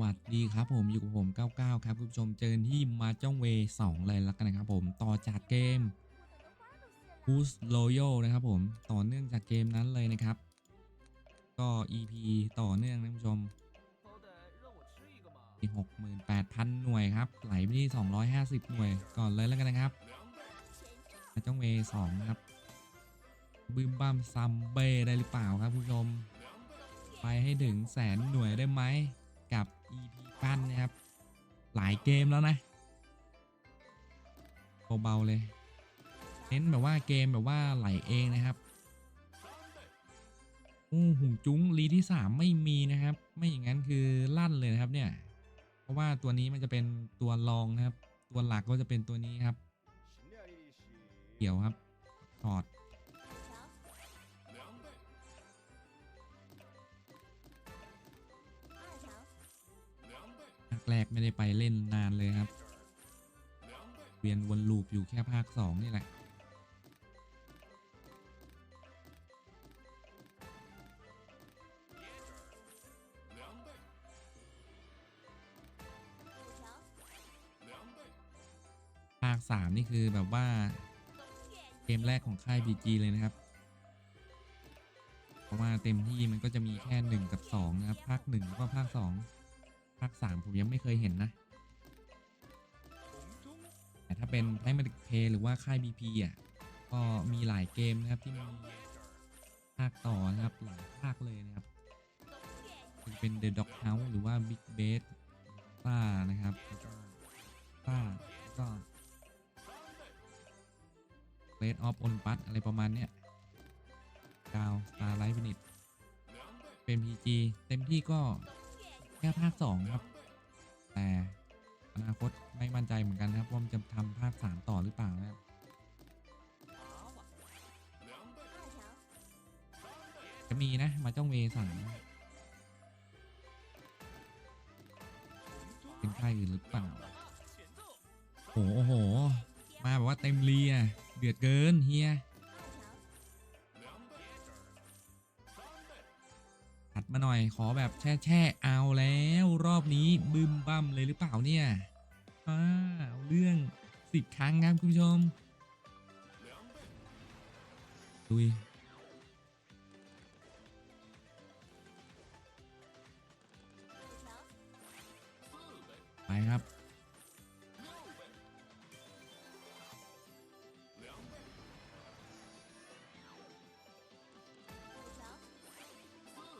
วัสดีครับผมอยู่กับผม 99 ครับคุณผู้ชมเจอที่มาจ้องเวสองเลยแล้วกันนะครับผมต่อจากเกม b o o s t Royal นะครับผมต่อเนื่องจากเกมนั้นเลยนะครับ ก็ EP ต่อเนื่องนะคุณผู้ชมหกหมื่นแปดพันหน่วยครับ ไหลไปที่ 250 หน่วยก่อนเลยแล้วกันนะครับมาจ้องเวสองครับบึมบัมซัมเบได้หรือเปล่าครับคุณผู้ชม ไปให้ถึงแสนหน่วยได้ไหมันนะครับ หลายเกมแล้วนะเบาๆเลย เน้นแบบว่าเกมแบบว่าไหลเองนะครับโอ้หุ่งจุ้งลีที่ 3 ไม่มีนะครับ ไม่อย่างนั้นคือลั่นเลยนะครับเนี่ย เพราะว่าตัวนี้มันจะเป็นตัวรองนะครับ ตัวหลักก็จะเป็นตัวนี้ครับ เกี่ยวครับถอด แรกไม่ได้ไปเล่นนานเลยครับ เวียนวนลูปอยู่แค่ภาค 2 นี่แหละ ภาค 3 นี่คือแบบว่า เกมแรกของค่าย BG เลยนะครับเพราะว่าเต็มที่มันก็จะมีแค่ 1 กับ 2 นะครับ ภาค 1 แล้วก็ภาค 2 ภาค3ผมยังไม่เคยเห็นนะ แต่ถ้าเป็นไ i มาติกเพหรือว่าค่าย BP อะ ก็มีหลายเกมนะครับที่มีภาคต่อนะครับหลายภาคเลยนะครับจะเป็น The Dog House หรือว่า Big b a s ซ่านะครับแล้วก็ซ่าก็ Red of Olympus อะไรประมาณเนี้ยดาว Starlight Finis เป็น PG เต็มที่ก็ แค่ภาค 2 ครับ แต่อนาคตไม่มั่นใจเหมือนกันนะครับว่ามันจะทำภาค 3 ต่อหรือเปล่านะครับจะมีนะมาจ้องเวสามเป็นค่ายอื่นหรือเปล่า，โอ้โหโอ้โหมาแบบว่าเต็มเรียเดือดเกินเฮีย ถัดมาหน่อยขอแบบแช่แช่เอาแล้วรอบนี้บึมบั่มเลยหรือเปล่าเนี่ยอ้าเรื่องสิบครั้งครับคุณผู้ชม ดุย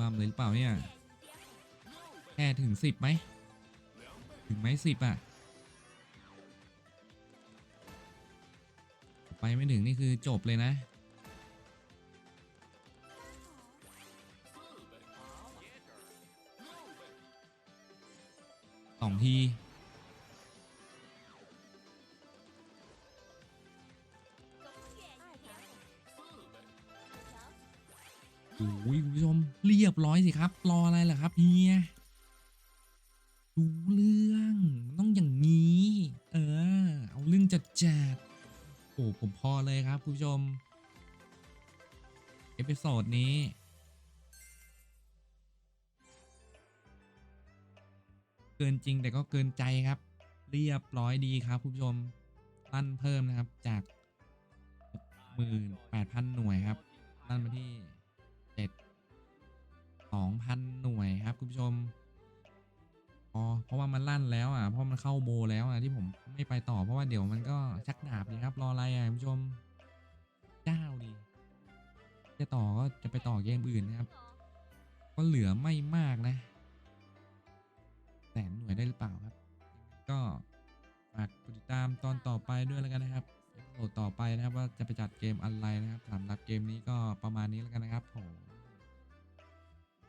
บัมเลยหรือเปล่าเนี่ยแค่ถึงสิบไหมถึงไหมสิบอะ ไปไม่ถึงนี่คือจบเลยนะสองที โอ้ยคุณผู้ชมเรียบร้อยสิครับ รออะไรล่ะครับเฮียดูเรื่องมันต้องอย่างนี้ เออ เอาเรื่องจัดจัดโอ้ผมพอเลยครับคุณผู้ชม เอพิโซดนี้เกินจริงแต่ก็เกินใจครับ เรียบร้อยดีครับคุณผู้ชมตั้นเพิ่มนะครับจาก 68,000 หน่วยครับตั้นมาที่ แล้วอะเพราะมันเข้าโบแล้วอะที่ผมไม่ไปต่อเพราะว่าเดี๋ยวมันก็ชักดาบเลยครับ รออะไรอะคุณผู้ชมเจ้าดิจะต่อก็จะไปต่อเกมอื่นนะครับ ก็เหลือไม่มากนะแสนหน่วยได้หรือเปล่าครับ ก็ฝากกดติดตามตอนต่อไปด้วยแล้วกันนะครับเอพิโซดต่อไปนะครับว่าจะไปจัดเกมอะไรนะครับสำหรับเกมนี้ก็ประมาณนี้แล้วกันนะครับผม